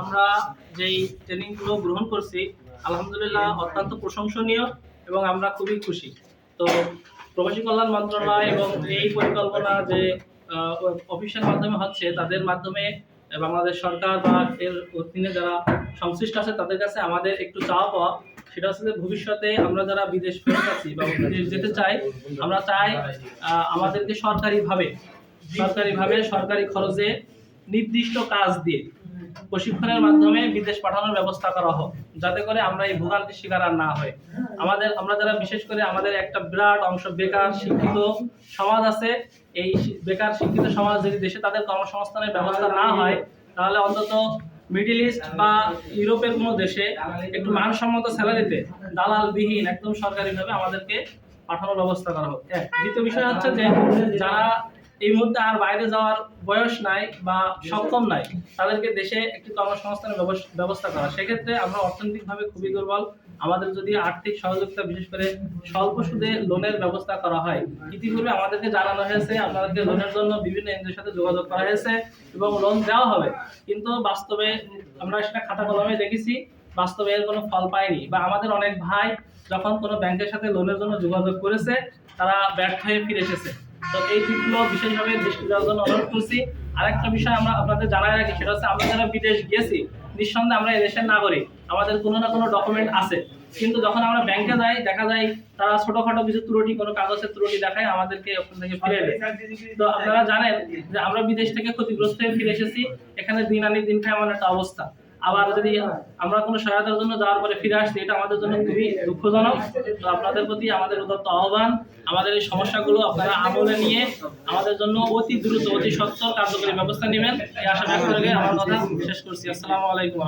আমরা যেই ট্রেনিংগুলো গ্রহণ করছি, আলহামদুলিল্লাহ অত্যন্ত প্রশংসনীয় এবং আমরা খুবই খুশি। তো প্রবাসী কল্যাণ মন্ত্রণালয় এবং এই পরিকল্পনা যে অফিসের মাধ্যমে হচ্ছে, তাদের মাধ্যমে বাংলাদেশ সরকার বা এর অধীনে যারা সংশ্লিষ্ট আছে, তাদের কাছে আমাদের একটু চাওয়া পাওয়া। সেটা হচ্ছে ভবিষ্যতে আমরা যারা বিদেশ ফেরত আছি বা বিদেশ যেতে চাই, আমরা চাই আমাদেরকে সরকারিভাবে সরকারিভাবে সরকারি খরচে নির্দিষ্ট কাজ দিয়ে প্রশিক্ষণের মাধ্যমে বিদেশ পাঠানোর ব্যবস্থা করা হোক, যাতে করে আমরা এই ভোগান্তির শিকার আর না হয় আমাদের, আমরা যারা বিশেষ করে আমাদের একটা বিরাট অংশ বেকার শিক্ষিত সমাজ আছে, এই বেকার শিক্ষিত সমাজ যদি দেশে তাদের কর্মসংস্থানের ব্যবস্থা না হয়, তাহলে অন্তত মিডিল ইস্ট বা ইউরোপের কোনো দেশে একটু মানসম্মত স্যালারিতে দালালবিহীন একদম সরকারিভাবে আমাদেরকে পাঠানোর ব্যবস্থা করা হোক। দ্বিতীয় বিষয় হচ্ছে যে যারা এই মুহূর্তে আর বাইরে যাওয়ার বয়স নাই বা সক্ষম নাই। তাদেরকে দেশে একটি কর্মসংস্থানের ব্যবস- ব্যবস্থা করা। সেক্ষেত্রে আমরা অর্থনৈতিকভাবে খুবই দুর্বল। আমাদের যদি আর্থিক সহযোগিতা, বিশেষ করে স্বল্প সুদে লোনের ব্যবস্থা করা হয়, ইতিপূর্বে আমাদেরকে জানানো হয়েছে, আপনাদেরকে লোনের জন্য বিভিন্ন এনজিওর সাথে যোগাযোগ করা হয়েছে এবং লোন দেওয়া হবে। কিন্তু বাস্তবে আমরা সেটা খাতা কলমে দেখেছি, বাস্তবে এর কোনো ফল পায়নি বা আমাদের অনেক ভাই যখন কোনো ব্যাংকের সাথে লোনের জন্য যোগাযোগ করেছে, তারা ব্যর্থ হয়ে ফিরে এসেছে। তো এই দিকগুলো বিশেষভাবে দৃষ্টি দেওয়ার জন্য অনুরোধ করছি। আরেকটা বিষয় আমরা আপনাদের জানাই রাখি, সেটা হচ্ছে আমরা যারা বিদেশ গেছি, নিঃসন্দেহে আমরা এদেশের নাগরিক, আমাদের কোনো না কোনো ডকুমেন্ট আছে। কিন্তু যখন আমরা ব্যাংকে যাই, দেখা যায় তারা ছোটখাটো কিছু ত্রুটি, কোনো কাগজের ত্রুটি দেখায় আমাদেরকে ওখান থেকে ফিরে দেয় তো আপনারা জানেন যে আমরা বিদেশ থেকে ক্ষতিগ্রস্ত হয়ে ফিরে এসেছি, এখানে দিন আনি দিন খায় আমার একটা অবস্থা। আবার যদি আমরা কোনো সহায়তার জন্য যাওয়ার পরে ফিরে আসছি এটা আমাদের জন্য খুবই দুঃখজনক। তো আপনাদের প্রতি আমাদের উদত্ত আহ্বান, আমাদের এই সমস্যাগুলো আপনারা আমলে নিয়ে আমাদের জন্য অতি দ্রুত, অতি সত্তর কার্যকরী ব্যবস্থা নেবেন। এই আশা ব্যক্ত আমার কথা শেষ করছি। আসসালামু আলাইকুম।